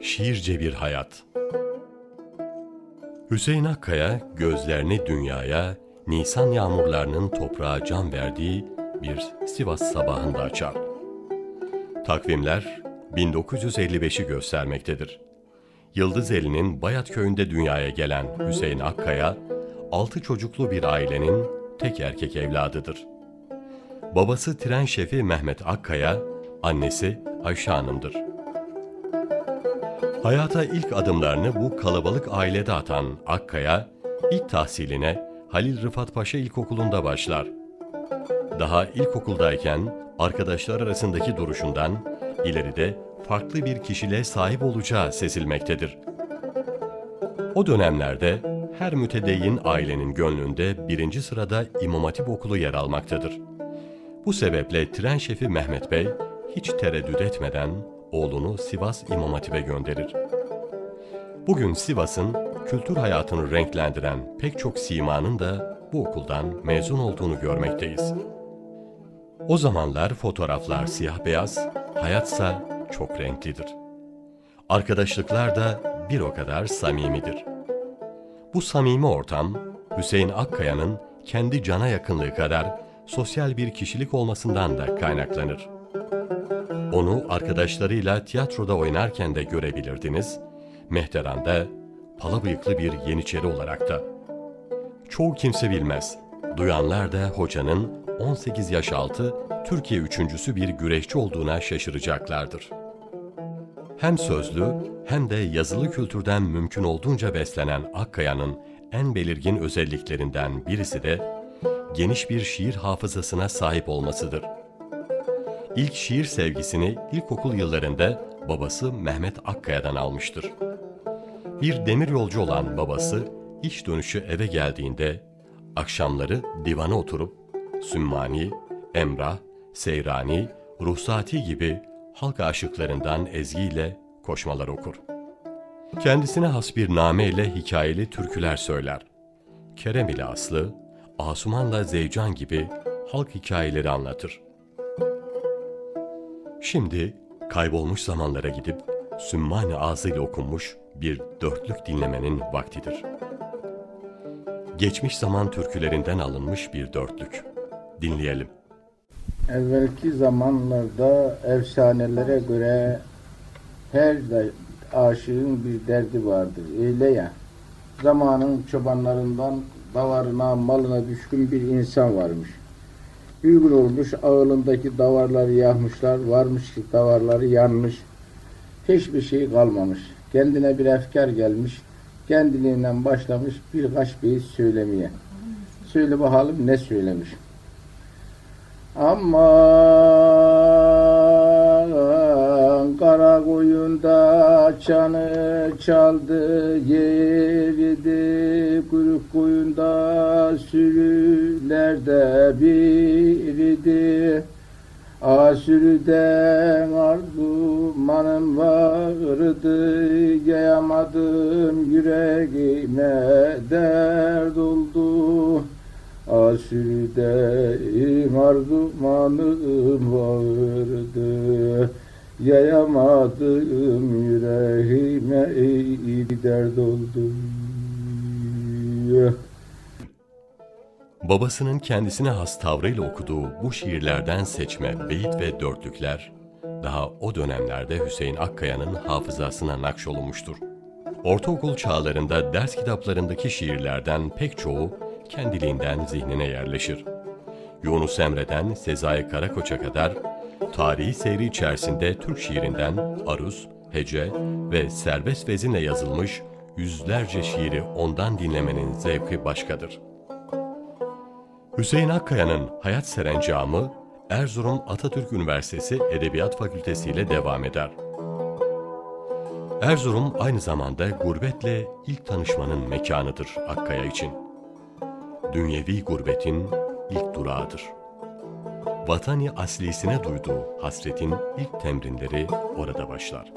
Şiirce bir hayat. Hüseyin Akkaya gözlerini dünyaya, Nisan yağmurlarının toprağa can verdiği bir Sivas sabahında açar. Takvimler 1955'i göstermektedir. Yıldızeli'nin Bayat köyünde dünyaya gelen Hüseyin Akkaya, altı çocuklu bir ailenin tek erkek evladıdır. Babası tren şefi Mehmet Akkaya, annesi Ayşe Hanım'dır. Hayata ilk adımlarını bu kalabalık ailede atan Akkaya, ilk tahsiline Halil Rıfat Paşa İlkokulu'nda başlar. Daha ilkokuldayken arkadaşlar arasındaki duruşundan ileride farklı bir kişiliğe sahip olacağı sezilmektedir. O dönemlerde her mütedeyyin ailenin gönlünde birinci sırada İmam Hatip Okulu yer almaktadır. Bu sebeple tren şefi Mehmet Bey hiç tereddüt etmeden oğlunu Sivas İmam Hatip'e gönderir. Bugün Sivas'ın kültür hayatını renklendiren pek çok simanın da bu okuldan mezun olduğunu görmekteyiz. O zamanlar fotoğraflar siyah beyaz, hayatsa çok renklidir. Arkadaşlıklar da bir o kadar samimidir. Bu samimi ortam, Hüseyin Akkaya'nın kendi cana yakınlığı kadar sosyal bir kişilik olmasından da kaynaklanır. Onu arkadaşlarıyla tiyatroda oynarken de görebilirdiniz, Mehteran'da pala bıyıklı bir yeniçeri olarak da. Çoğu kimse bilmez, duyanlar da hocanın 18 yaş altı Türkiye üçüncüsü bir güreşçi olduğuna şaşıracaklardır. Hem sözlü hem de yazılı kültürden mümkün olduğunca beslenen Akkaya'nın en belirgin özelliklerinden birisi de geniş bir şiir hafızasına sahip olmasıdır. İlk şiir sevgisini ilkokul yıllarında babası Mehmet Akkaya'dan almıştır. Bir demir yolcu olan babası iş dönüşü eve geldiğinde akşamları divana oturup Sümmani, Emrah, Seyrani, Ruhsati gibi halk aşıklarından ezgiyle koşmalar okur. Kendisine has bir name ile hikayeli türküler söyler. Kerem ile Aslı, Asuman'la Zeycan gibi halk hikayeleri anlatır. Şimdi kaybolmuş zamanlara gidip Sümmani ağzıyla okunmuş bir dörtlük dinlemenin vaktidir. Geçmiş zaman türkülerinden alınmış bir dörtlük. Dinleyelim. Evvelki zamanlarda efsanelere göre her aşığın bir derdi vardır. Öyle ya. Zamanın çobanlarından davarına, malına düşkün bir insan varmış. Gün olmuş ağılındaki davarları yakmışlar. Varmış ki davarları yanmış. Hiçbir şey kalmamış. Kendine bir efkar gelmiş. Kendiliğinden başlamış birkaç beyit söylemeye. Söyle bakalım ne söylemiş. Aman kara koyunda çanı çaldı yeridi kuyruk koyunda sürülerde biridi. Asürden arzumanım vardı Yayamadım yüreğime dert oldu. Asürde arzumanım vardı Yayamadım yüreğime bir dert oldu Babasının kendisine has tavrıyla okuduğu bu şiirlerden seçme beyit ve dörtlükler, daha o dönemlerde Hüseyin Akkaya'nın hafızasına nakşolunmuştur. Ortaokul çağlarında ders kitaplarındaki şiirlerden pek çoğu kendiliğinden zihnine yerleşir. Yunus Emre'den Sezai Karakoç'a kadar tarihi seyri içerisinde Türk şiirinden aruz, hece ve serbest vezinle yazılmış yüzlerce şiiri ondan dinlemenin zevki başkadır. Hüseyin Akkaya'nın hayat serencamı Erzurum Atatürk Üniversitesi Edebiyat Fakültesi ile devam eder. Erzurum aynı zamanda gurbetle ilk tanışmanın mekanıdır Akkaya için. Dünyevi gurbetin ilk durağıdır. Vatani aslisine duyduğu hasretin ilk temrinleri orada başlar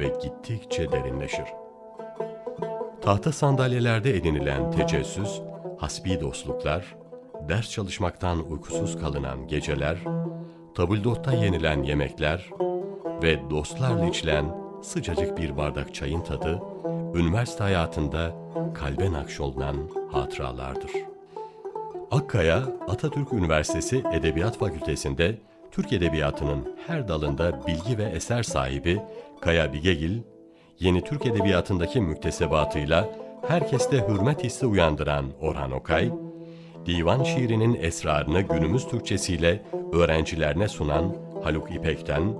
ve gittikçe derinleşir. Tahta sandalyelerde edinilen tecessüs, hasbi dostluklar, ders çalışmaktan uykusuz kalınan geceler, tabuldotta yenilen yemekler ve dostlarla içilen sıcacık bir bardak çayın tadı, üniversite hayatında kalbe nakşolunan hatıralardır. Akkaya, Atatürk Üniversitesi Edebiyat Fakültesi'nde Türk Edebiyatı'nın her dalında bilgi ve eser sahibi Kaya Bigegil, yeni Türk Edebiyatı'ndaki müktesebatıyla herkeste hürmet hissi uyandıran Orhan Okay, divan şiirinin esrarını günümüz Türkçesiyle öğrencilerine sunan Haluk İpek'ten,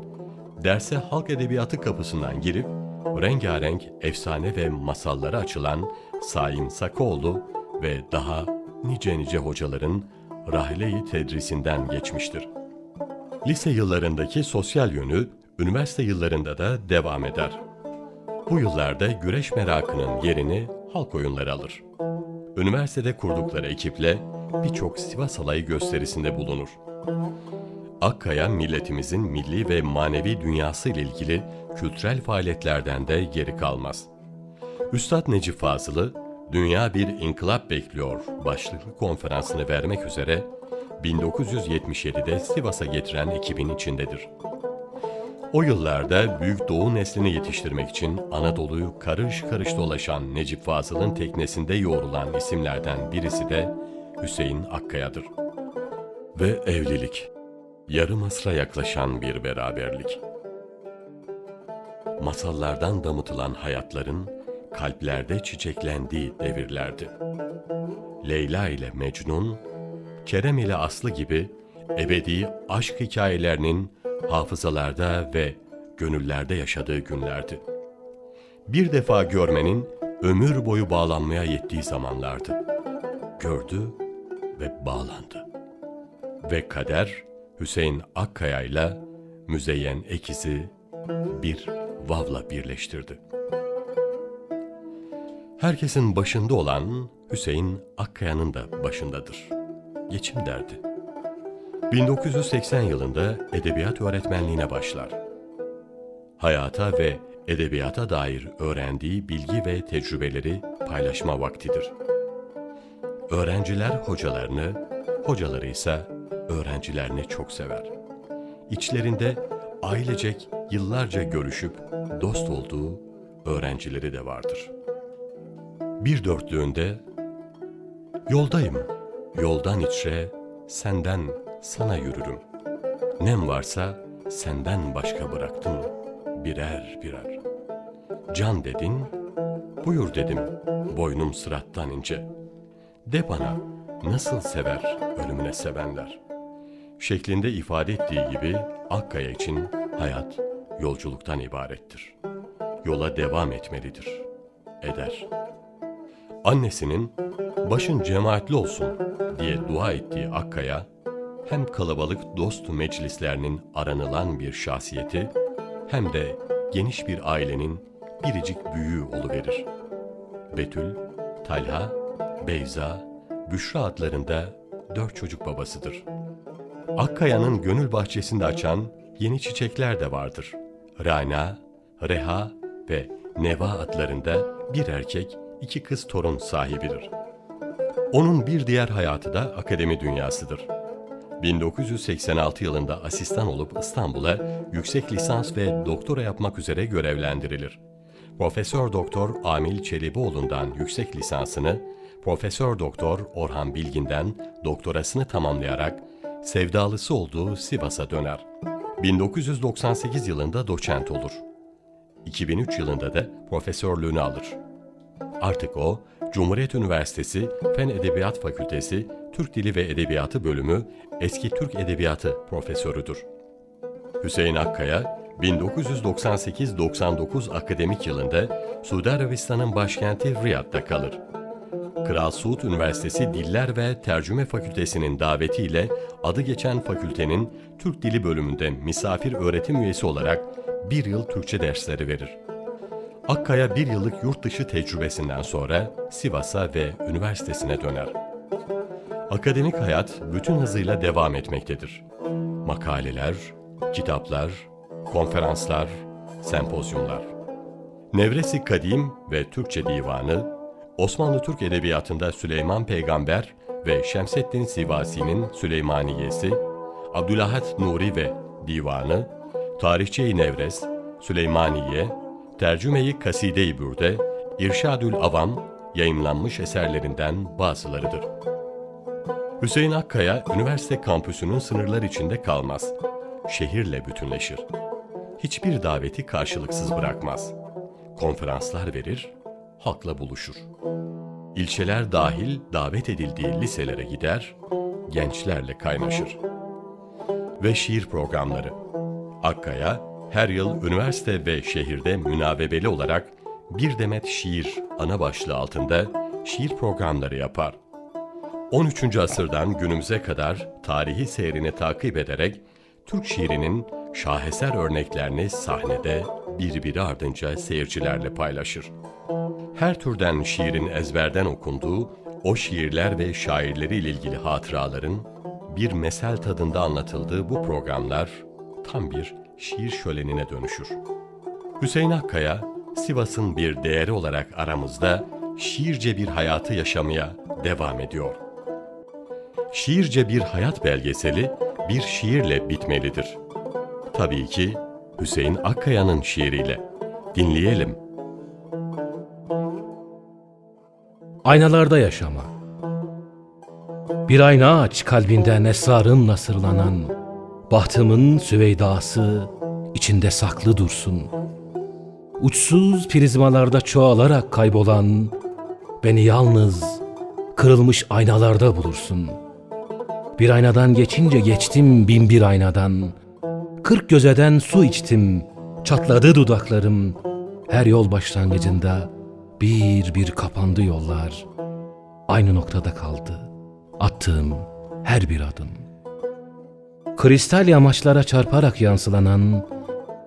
derse halk edebiyatı kapısından girip rengarenk efsane ve masalları açılan Saim Sakoğlu ve daha nice nice hocaların rahle-i tedrisinden geçmiştir. Lise yıllarındaki sosyal yönü üniversite yıllarında da devam eder. Bu yıllarda güreş merakının yerini halk oyunları alır. Üniversitede kurdukları ekiple birçok Sivas Alayı gösterisinde bulunur. Akkaya milletimizin milli ve manevi dünyası ile ilgili kültürel faaliyetlerden de geri kalmaz. Üstad Necip Fazıl'ı Dünya Bir İnkılap Bekliyor başlıklı konferansını vermek üzere 1977'de Sivas'a getiren ekibin içindedir. O yıllarda Büyük Doğu neslini yetiştirmek için Anadolu'yu karış karış dolaşan Necip Fazıl'ın teknesinde yoğrulan isimlerden birisi de Hüseyin Akkaya'dır. Ve evlilik. Yarım asra yaklaşan bir beraberlik. Masallardan damıtılan hayatların kalplerde çiçeklendiği devirlerdi. Leyla ile Mecnun, Kerem ile Aslı gibi ebedi aşk hikayelerinin hafızalarda ve gönüllerde yaşadığı günlerdi. Bir defa görmenin ömür boyu bağlanmaya yettiği zamanlardı. Gördü ve bağlandı. Ve kader Hüseyin Akkaya ile Müzeyyen Ekiz'i bir vavla birleştirdi. Herkesin başında olan Hüseyin Akkaya'nın da başındadır. Geçim derdi. 1980 yılında edebiyat öğretmenliğine başlar. Hayata ve edebiyata dair öğrendiği bilgi ve tecrübeleri paylaşma vaktidir. Öğrenciler hocalarını, hocaları ise öğrencilerini çok sever. İçlerinde ailecek yıllarca görüşüp dost olduğu öğrencileri de vardır. Bir dörtlüğünde Yoldayım, yoldan içre, senden sana yürürüm. Nem varsa senden başka bıraktım birer birer. Can dedin, buyur dedim, boynum sırattan ince. De bana, nasıl sever ölümüne sevenler? Şeklinde ifade ettiği gibi Akkaya için hayat yolculuktan ibarettir. Yola devam etmelidir, eder. Annesinin başın cemaatli olsun diye dua ettiği Akkaya, hem kalabalık dost meclislerinin aranılan bir şahsiyeti, hem de geniş bir ailenin biricik büyüğü oluverir. Betül, Talha, Beyza, Büşra adlarında dört çocuk babasıdır. Akkaya'nın gönül bahçesinde açan yeni çiçekler de vardır. Rana, Reha ve Neva adlarında bir erkek, iki kız torun sahibidir. Onun bir diğer hayatı da akademi dünyasıdır. 1986 yılında asistan olup İstanbul'a yüksek lisans ve doktora yapmak üzere görevlendirilir. Profesör Doktor Amil Çelebioğlu'ndan yüksek lisansını, Profesör Doktor Orhan Bilgin'den doktorasını tamamlayarak sevdalısı olduğu Sivas'a döner. 1998 yılında doçent olur. 2003 yılında da profesörlüğünü alır. Artık o, Cumhuriyet Üniversitesi Fen Edebiyat Fakültesi Türk Dili ve Edebiyatı Bölümü Eski Türk Edebiyatı profesörüdür. Hüseyin Akkaya, 1998-99 akademik yılında Suudi Arabistan'ın başkenti Riyad'da kalır. Kral Suud Üniversitesi Diller ve Tercüme Fakültesinin davetiyle adı geçen fakültenin Türk Dili bölümünde misafir öğretim üyesi olarak bir yıl Türkçe dersleri verir. Akkaya bir yıllık yurt dışı tecrübesinden sonra Sivas'a ve üniversitesine döner. Akademik hayat bütün hızıyla devam etmektedir. Makaleler, kitaplar, konferanslar, sempozyumlar. Nevresi Kadim ve Türkçe Divanı, Osmanlı Türk Edebiyatı'nda Süleyman Peygamber ve Şemseddin Sivasi'nin Süleymaniyesi, Abdülahat Nuri ve Divanı, Tarihçe-i Nevres, Süleymaniye, Tercüme-i Kaside-i Bürde, İrşadül Avam yayımlanmış eserlerinden bazılarıdır. Hüseyin Akkaya, üniversite kampüsünün sınırlar içinde kalmaz. Şehirle bütünleşir. Hiçbir daveti karşılıksız bırakmaz. Konferanslar verir, halkla buluşur. İlçeler dahil davet edildiği liselere gider, gençlerle kaynaşır. Ve şiir programları. Akkaya, her yıl üniversite ve şehirde münavebeli olarak bir demet şiir ana başlığı altında şiir programları yapar. 13. asırdan günümüze kadar tarihi seyrini takip ederek Türk şiirinin şaheser örneklerini sahnede birbiri ardınca seyircilerle paylaşır. Her türden şiirin ezberden okunduğu, o şiirler ve şairleriyle ilgili hatıraların bir mesel tadında anlatıldığı bu programlar tam bir şiir şölenine dönüşür. Hüseyin Akkaya, Sivas'ın bir değeri olarak aramızda şiirce bir hayatı yaşamaya devam ediyor. Şiirce bir hayat belgeseli bir şiirle bitmelidir. Tabii ki Hüseyin Akkaya'nın şiiriyle. Dinleyelim. Aynalarda yaşama. Bir ayna aç kalbinden esrarımla sırlanan, bahtımın süveydası içinde saklı dursun. Uçsuz prizmalarda çoğalarak kaybolan, beni yalnız kırılmış aynalarda bulursun. Bir aynadan geçince geçtim bin bir aynadan, kırk gözeden su içtim, çatladı dudaklarım, her yol başlangıcında bir bir kapandı yollar. Aynı noktada kaldı attığım her bir adım. Kristal yamaçlara çarparak yansılanan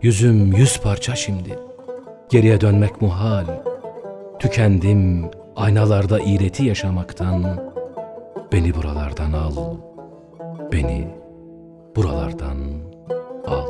yüzüm yüz parça şimdi. Geriye dönmek muhal. Tükendim aynalarda iğreti yaşamaktan. Beni buralardan al. Beni buralardan al.